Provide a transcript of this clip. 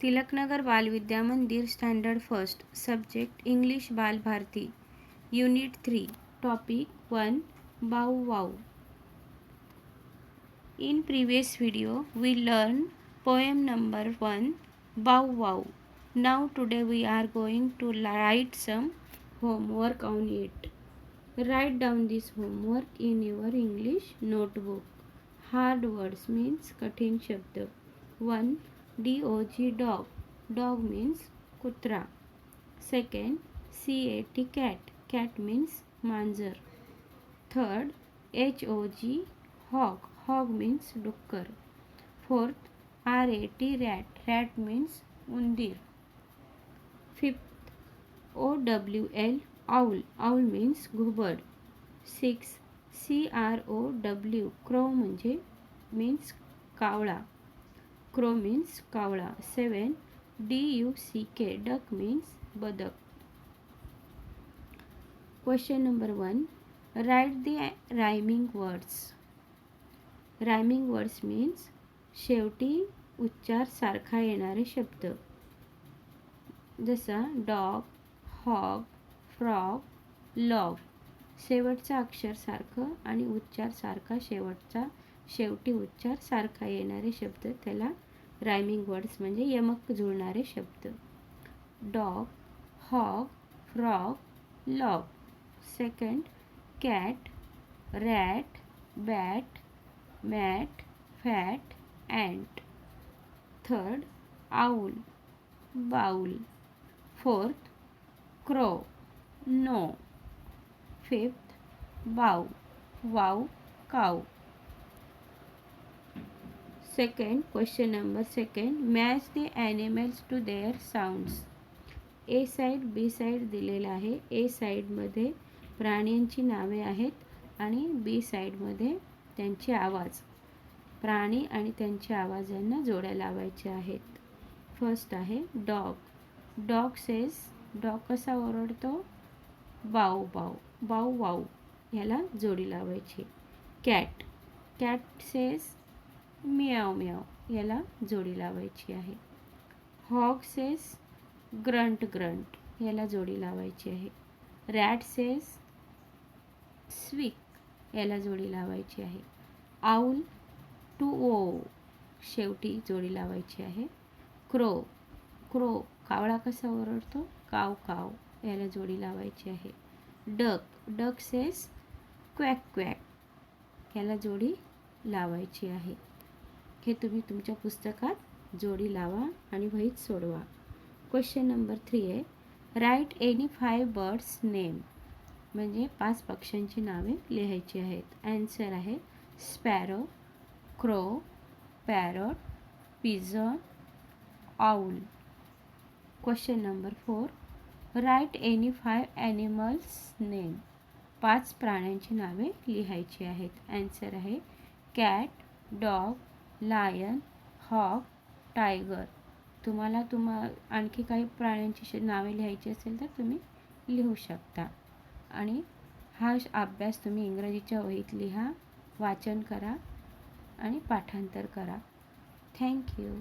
Tilaknagar Balvidya Mandir standard first subject English Balbharati unit three topic one bow wow. In previous video we learn poem number one bow wow. Now today we are going to write some homework on it. Write down this homework in your English notebook. Hard words means कठीण शब्द. One D O G dog dog means कुतरा. Second C A T cat cat means मांजर. Third H O G hog hog means डुक्कर. Fourth R A T rat rat means उंदीर. Fifth O W L owl owl means घुबड. Six C R O W crow म्हणजे means कावळा. Crow means कावळा. Seven D U C K duck means बदक. Question number one write the rhyming words rhyming words means शेवटी उच्चार सारखा येणारे शब्द. जसा डॉग हॉग फ्रॉग लॉग शेवटचा अक्षर सारखं आणि उच्चार सारखा शेवटचा शेवटी उच्चार सारखा येणारे शब्द त्याला रायमिंग वर्ड्स म्हणजे यमक जुळणारे शब्द. Dog hog frog log second cat rat bat mat fat ant third owl bowl fourth crow no fifth bow wow cow second question number second match the animals to their sounds A side B side दिलेलं आहे. ए साईडमध्ये प्राण्यांची नावे आहेत आणि बी साईडमध्ये त्यांचे आवाज. प्राणी आणि त्यांच्या आवाजांना जोड्या लावायच्या आहेत. फर्स्ट आहे डॉग डॉग सेज डॉग कसा ओरडतो? बाऊ बाऊ बाऊ वाऊ ह्याला जोडी लावायची. Cat cat says meow meow याला जोडी लावायची आहे. हॉग सेस ग्रंट ग्रंट याला जोडी लावायची आहे. रॅट सेस स्विक याला जोडी लावायची आहे. आऊल टू ओ शेवटी जोडी लावायची आहे. क्रो क्रो कावळा कसा ओरडतो? काव काव याला जोडी लावायची आहे. Duck duck says quack quack याला जोडी लावायची आहे. हे तुम्ही तुमच्या पुस्तकात जोडी लावा आणि वहीत सोडवा. क्वेश्चन नंबर थ्री आहे write any five birds name म्हणजे पाच पक्ष्यांची नावे लिहायची आहेत. ॲन्सर आहे sparrow crow parrot pigeon owl question number four write any five animals name पाच प्राण्यांची नावे लिहायची आहेत. ॲन्सर आहे cat dog lion hawk tiger तुम्हाला तुम्हा आणखी काही प्राण्यांची नावे लिहायची असेल तर तुम्ही लिहू शकता. आणि हा अभ्यास तुम्ही इंग्रजीच्या वहीत लिहा वाचन करा आणि पाठांतर करा. थँक्यू